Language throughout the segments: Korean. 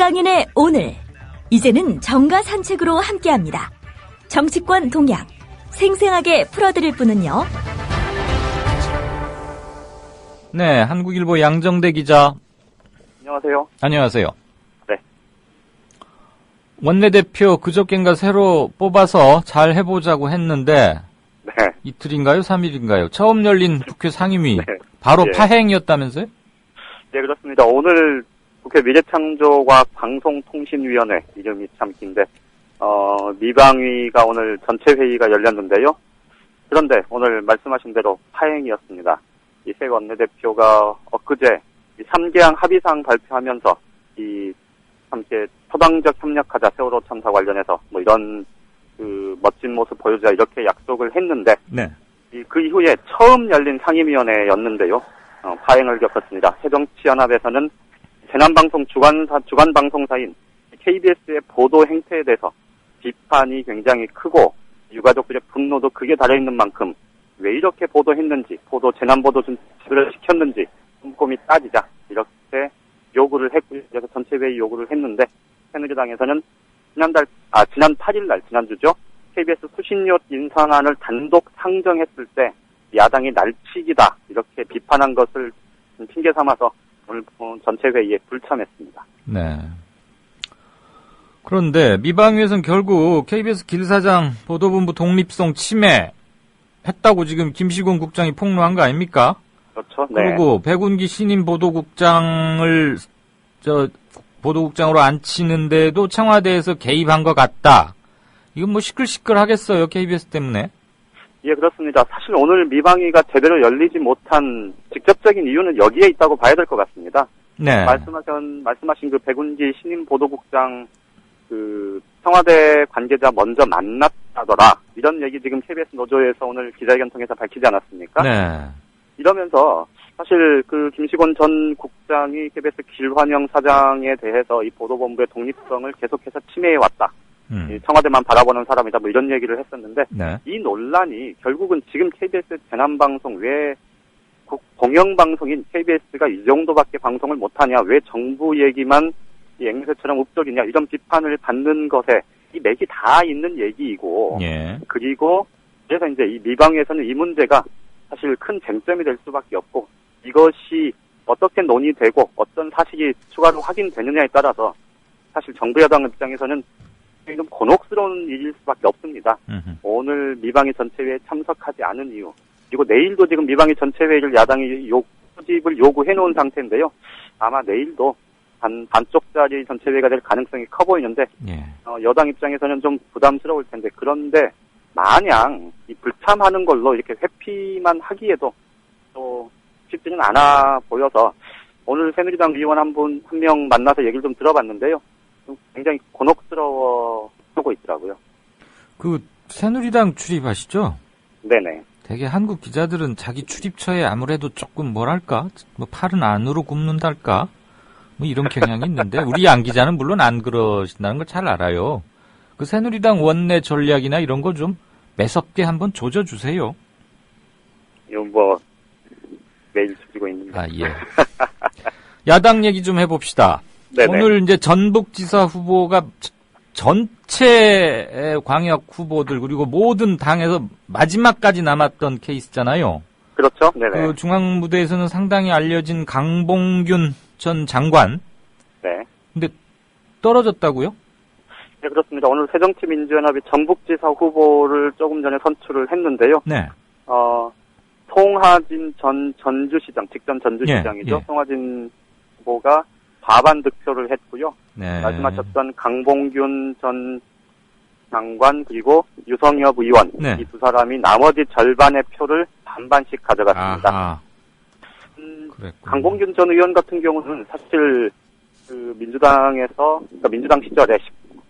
이강인의 오늘. 이제는 정가 산책으로 함께합니다. 정치권 동향. 생생하게 풀어드릴 분은요. 네, 한국일보 양정대 기자. 안녕하세요. 안녕하세요. 네. 원내대표 그저께인가 새로 뽑아서 잘 해보자고 했는데 네. 이틀인가요? 3일인가요? 처음 열린 국회 상임위 네. 바로 예. 파행이었다면서요? 네, 그렇습니다. 오늘 국회 미래창조과학 방송통신위원회 이름이 참 긴데, 어, 미방위가 오늘 전체 회의가 열렸는데요. 그런데 오늘 말씀하신 대로 파행이었습니다. 이새 원내대표가 엊그제 이 3개항 합의사항 발표하면서 이 함께 초당적 협력하자 세월호 참사 관련해서 뭐 이런 그 멋진 모습 보여주자 이렇게 약속을 했는데 네. 이- 그 이후에 처음 열린 상임위원회였는데요. 어, 파행을 겪었습니다. 새정치연합에서는 재난방송 주관사, 주간 방송사인 KBS의 보도 행태에 대해서 비판이 굉장히 크고 유가족들의 분노도 크게 달려있는 만큼 왜 이렇게 보도했는지, 보도, 재난보도 좀 제대로 시켰는지 꼼꼼히 따지자. 이렇게 요구를 했고요. 그래서 전체회의 요구를 했는데 새누리당에서는 지난달, 아, 지난 8일 날, 지난주죠. KBS 수신료 인상안을 단독 상정했을 때 야당이 날치기다 이렇게 비판한 것을 핑계 삼아서 오늘 전체 회의에 불참했습니다. 네. 그런데 미방위에서는 결국 KBS 길사장 보도본부 독립성 침해 했다고 지금 김시곤 국장이 폭로한 거 아닙니까? 그렇죠? 네. 그리고 백운기 신임 보도국장을 저 보도국장으로 앉히는데도 청와대에서 개입한 것 같다. 이건 뭐 시끌시끌 하겠어요 KBS 때문에. 예, 그렇습니다. 사실 오늘 미방위가 제대로 열리지 못한 직접적인 이유는 여기에 있다고 봐야 될 것 같습니다. 네. 말씀하신 말씀하신 그 백운기 신임 보도국장 그 청와대 관계자 먼저 만났다더라 이런 얘기 지금 KBS 노조에서 오늘 기자회견 통해서 밝히지 않았습니까? 네. 이러면서 사실 그 김시곤 전 국장이 KBS 길환영 사장에 대해서 이 보도본부의 독립성을 계속해서 침해해 왔다. 음. 이 청와대만 바라보는 사람이다. 뭐 이런 얘기를 했었는데 네. 이 논란이 결국은 지금 KBS 재난방송 왜 국- 공영방송인 KBS가 이 정도밖에 방송을 못하냐, 왜 정부 얘기만 이 앵무새처럼 읍적이냐, 이런 비판을 받는 것에 이 맥이 다 있는 얘기이고, 예. 그리고 그래서 이제 이 미방에서는 이 문제가 사실 큰 쟁점이 될 수밖에 없고, 이것이 어떻게 논의되고 어떤 사실이 추가로 확인되느냐에 따라서 사실 정부 여당 입장에서는 좀 곤혹스러운 일일 수밖에 없습니다. 음흠. 오늘 미방위 전체회에 참석하지 않은 이유 그리고 내일도 지금 미방위 전체회의를 야당이 요, 소집을 요구해 놓은 상태인데요. 아마 내일도 반, 반쪽짜리 전체회의가 될 가능성이 커 보이는데 예. 어, 여당 입장에서는 좀 부담스러울 텐데 그런데 마냥 이 불참하는 걸로 이렇게 회피만 하기에도 또 쉽지는 않아 보여서 오늘 새누리당 의원 한 분 한 명 만나서 얘기를 좀 들어봤는데요. 좀 굉장히 곤혹스러워 하고 있더라고요. 그 새누리당 출입하시죠? 네네. 되게 한국 기자들은 자기 출입처에 아무래도 조금 뭐랄까 뭐 팔은 안으로 굽는달까 뭐 이런 경향이 있는데 우리 양 기자는 물론 안 그러신다는 걸 잘 알아요. 그 새누리당 원내 전략이나 이런 거 좀 매섭게 한번 조져 주세요. 이거 뭐 매일 죽이고 있는데. 아 예. 야당 얘기 좀 해봅시다. 네네. 오늘 이제 전북지사 후보가 저- 전체 광역 후보들 그리고 모든 당에서 마지막까지 남았던 케이스잖아요. 그렇죠. 네네. 그 중앙 무대에서는 상당히 알려진 강봉균 전 장관. 네. 근데 떨어졌다고요? 네 그렇습니다. 오늘 새정치민주연합이 전북지사 후보를 조금 전에 선출을 했는데요. 네. 어 송하진 전 전주시장 직전 전주시장이죠. 예, 예. 송하진 후보가 과반 득표를 했고요. 네. 말씀하셨던 강봉균 전 장관 그리고 유성엽 의원 네. 이두 사람이 나머지 절반의 표를 반반씩 가져갔습니다. 음. 강봉균 전 의원 같은 경우는 사실 그 민주당에서 그러니까 민주당 시절에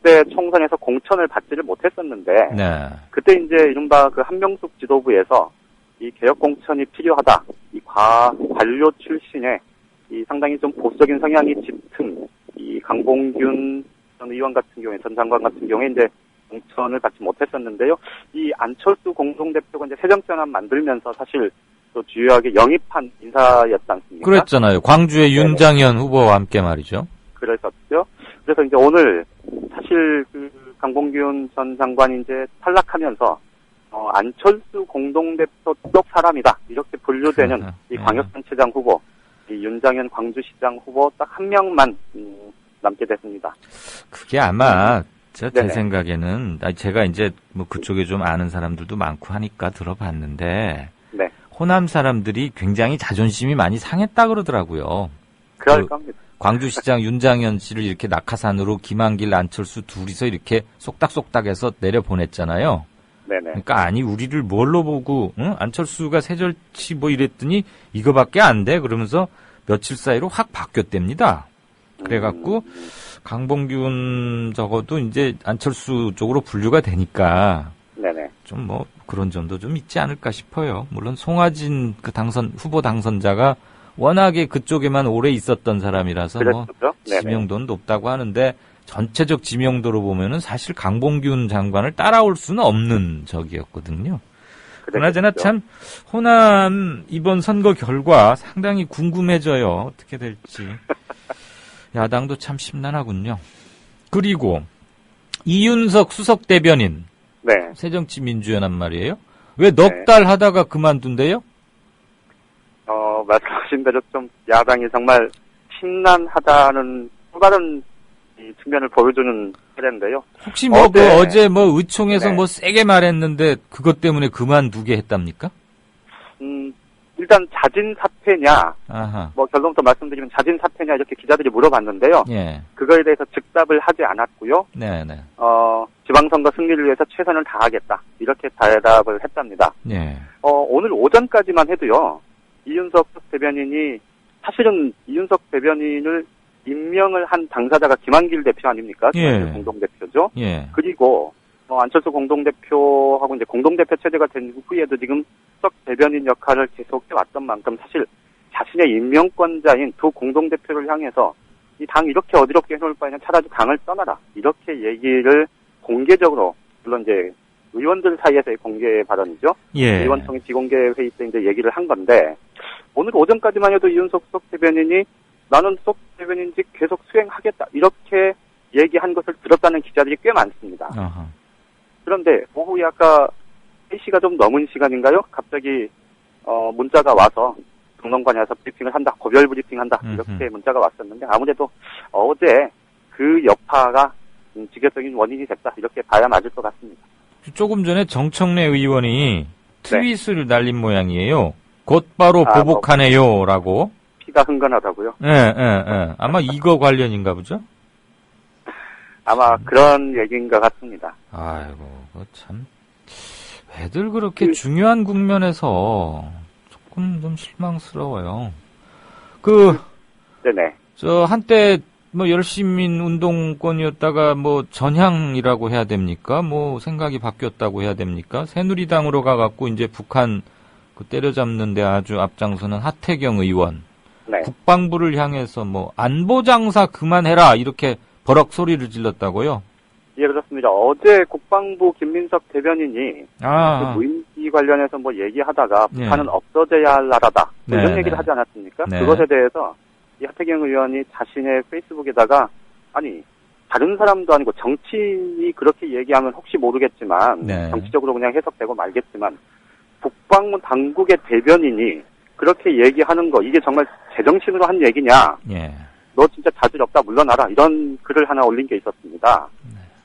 10대 총선에서 공천을 받지를 못했었는데 네. 그때 이제 이른바 그 한명숙 지도부에서 이 개혁 공천이 필요하다 이 과 관료 출신의 이 상당히 좀 보수적인 성향이 짙은 이 강봉균 전 의원 같은 경우에 전 장관 같은 경우에 이제 공천을 받지 못했었는데요. 이 안철수 공동대표가 이제 새정치연합 만들면서 사실 또 주요하게 영입한 인사였지 않습니까? 그랬잖아요. 광주의 네네. 윤장현 후보와 함께 말이죠. 그랬었죠. 그래서 이제 오늘 사실 그 강봉균 전 장관이 이제 탈락하면서 어, 안철수 공동대표 쪽 사람이다 이렇게 분류되는 이 네. 광역단체장 후보, 이 윤장현 광주시장 후보 딱 한 명만 음, 남게 됐습니다. 그게 아마 제, 제. 생각에는 제가 이제 뭐 그쪽에 좀 아는 사람들도 많고 하니까 들어봤는데 네, 호남 사람들이 굉장히 자존심이 많이 상했다 그러더라고요. 그럴 그- 겁니다. 광주시장 윤장현 씨를 이렇게 낙하산으로 김한길, 안철수 둘이서 이렇게 쏙닥쏙닥해서 내려 보냈잖아요. 네네. 그러니까 아니 우리를 뭘로 보고 응? 안철수가 새절치 뭐 이랬더니 이거밖에 안 돼 그러면서 며칠 사이로 확 바뀌었답니다. 그래갖고 강봉균 적어도 이제 안철수 쪽으로 분류가 되니까. 좀 뭐 그런 점도 좀 있지 않을까 싶어요. 물론 송하진 그 당선 후보 당선자가 워낙에 그쪽에만 오래 있었던 사람이라서 뭐. 지명도는 높다고 하는데 전체적 지명도로 보면은 사실 강봉균 장관을 따라올 수는 없는 적이었거든요. 그나저나. 참 호남 이번 선거 결과 상당히 궁금해져요. 어떻게 될지. 야당도 참 심란하군요. 그리고 이윤석 수석 대변인 네. 새정치민주연합 말이에요. 왜넉 네. 달 하다가 그만둔대요? 어, 말씀하신 대로 좀 야당이 정말 심란하다는 또 다른 이 측면을 보여주는 사례인데요. 혹시 뭐그 어제- 어제 뭐 의총에서 네. 뭐 세게 말했는데 그것 때문에 그만두게 했답니까? 음, 일단 자진 사퇴냐, 아하. 뭐 결론부터 말씀드리면 자진 사퇴냐 이렇게 기자들이 물어봤는데요. 예. 그거에 대해서 즉답을 하지 않았고요. 네네. 어, 지방선거 승리를 위해서 최선을 다하겠다. 이렇게 대답을 했답니다. 예. 어, 오늘 오전까지만 해도요. 이윤석 대변인이 사실은 이윤석 대변인을 임명을 한 당사자가 김한길 대표 아닙니까? 예. 김한길 공동대표죠. 예. 그리고 어, 안철수 공동대표하고 이제 공동대표 체제가 된 후에도 지금 수석 대변인 역할을 계속해 왔던 만큼 사실 자신의 임명권자인 두 공동대표를 향해서 이 당 이렇게 어지럽게 해놓을 바에는 차라리 당을 떠나라 이렇게 얘기를 공개적으로 물론 이제 의원들 사이에서의 공개 발언이죠. 예. 의원총회 비공개 회의 때 이제 얘기를 한 건데 오늘 오전까지만 해도 이윤석 수석 대변인이 나는 수석 대변인직 계속 수행하겠다 이렇게 얘기한 것을 들었다는 기자들이 꽤 많습니다. 아하. 그런데 오후에 아까 3시가 좀 넘은 시간인가요? 갑자기 어, 문자가 와서 동론관에서 브리핑을 한다, 고별 브리핑한다 이렇게 음흠. 문자가 왔었는데 아무래도 어제 그 여파가 음, 직접적인 원인이 됐다 이렇게 봐야 맞을 것 같습니다. 조금 전에 정청래 의원이 네. 트윗을 날린 모양이에요. 곧바로 아, 뭐. 보복하네요라고. 피가 흥건하다고요? 예, 예, 예. 아마 이거 관련인가 보죠? 아마 그런 얘기인 것 같습니다. 아이고, 참. 왜들 그렇게 그- 중요한 국면에서 조금 좀 실망스러워요. 그, 네네. 저, 한때, 뭐, 열시민 운동권이었다가, 뭐, 전향이라고 해야 됩니까? 뭐, 생각이 바뀌었다고 해야 됩니까? 새누리당으로 가갖고, 이제 북한, 그 때려잡는데 아주 앞장서는 하태경 의원. 네. 국방부를 향해서 뭐, 안보 장사 그만해라! 이렇게 버럭 소리를 질렀다고요? 예, 그렇습니다. 어제 국방부 김민석 대변인이 아, 그 무인기 관련해서 뭐 얘기하다가 예. 북한은 없어져야 할 나라다. 뭐 네, 이런 얘기를 네. 하지 않았습니까? 네. 그것에 대해서 이 하태경 의원이 자신의 페이스북에다가 아니 다른 사람도 아니고 정치인이 그렇게 얘기하면 혹시 모르겠지만 네. 정치적으로 그냥 해석되고 말겠지만 국방부 당국의 대변인이 그렇게 얘기하는 거 이게 정말 제정신으로 한 얘기냐? 예. 너 진짜 자질 없다 물러나라 이런 글을 하나 올린 게 있었습니다.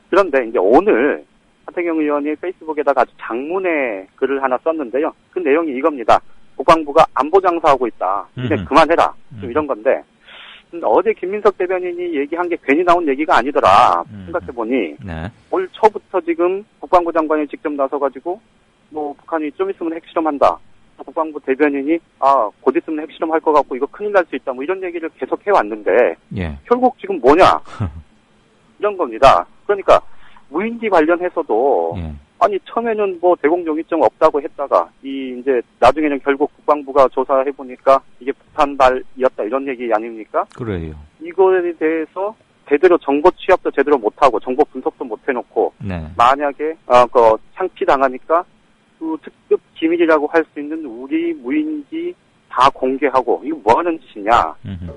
그런데 이제 오늘 하태경 의원이 페이스북에다가 아주 장문의 글을 하나 썼는데요. 그 내용이 이겁니다. 국방부가 안보 장사하고 있다. 이제 음흠. 그만해라. 음. 좀 이런 건데 근데 어제 김민석 대변인이 얘기한 게 괜히 나온 얘기가 아니더라. 음. 생각해 보니 네. 올 초부터 지금 국방부 장관이 직접 나서가지고 뭐 북한이 좀 있으면 핵실험한다. 국방부 대변인이 아 곧 있으면 핵실험할 것 같고 이거 큰일 날 수 있다. 뭐 이런 얘기를 계속 해왔는데 예. 결국 지금 뭐냐 이런 겁니다. 그러니까 무인기 관련해서도 예. 아니 처음에는 뭐 대공 용의점 없다고 했다가 이 이제 나중에는 결국 국방부가 조사해 보니까 이게 북한 발이었다 이런 얘기 아닙니까? 그래요. 이거에 대해서 제대로 정보 취합도 제대로 못하고 정보 분석도 못 해놓고 네. 만약에 어 그 창피 당하니까 그 특급 기밀이라고 할 수 있는 우리 무인기 다 공개하고 이거 뭐 하는 짓이냐? 음흠.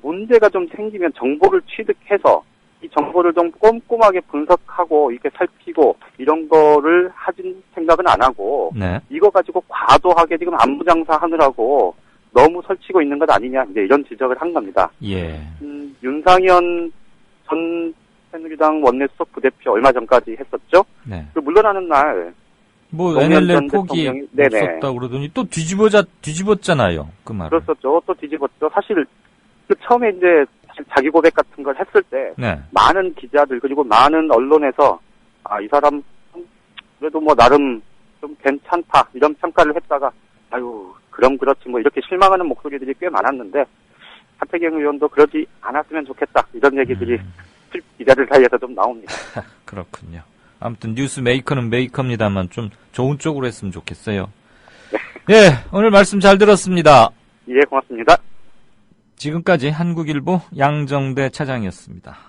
문제가 좀 생기면 정보를 취득해서 이 정보를 좀 꼼꼼하게 분석하고 이렇게 살피고 이런 거를 하진 생각은 안 하고 네. 이거 가지고 과도하게 지금 안부 장사 하느라고 너무 설치고 있는 것 아니냐 이제 이런 지적을 한 겁니다. 예. 음, 윤상현 전 새누리당 원내수석 부대표 얼마 전까지 했었죠. 네. 그 물러나는 날 뭐 NLL 전 포기. 없었다 그러더니 또 뒤집어자 뒤집었잖아요. 그 말을. 그랬었죠. 또 뒤집었죠. 사실 그 처음에 이제 사실 자기 고백 같은 걸 했을 때 네. 많은 기자들 그리고 많은 언론에서 아 이 사람 그래도 뭐 나름 좀 괜찮다 이런 평가를 했다가 아유 그럼 그렇지 뭐 이렇게 실망하는 목소리들이 꽤 많았는데 하태경 의원도 그러지 않았으면 좋겠다 이런 얘기들이 음. 기자들 사이에서 좀 나옵니다. 그렇군요. 아무튼 뉴스 메이커는 메이커입니다만 좀 좋은 쪽으로 했으면 좋겠어요. 예, 오늘 말씀 잘 들었습니다. 예 고맙습니다. 지금까지 한국일보 양정대 차장이었습니다.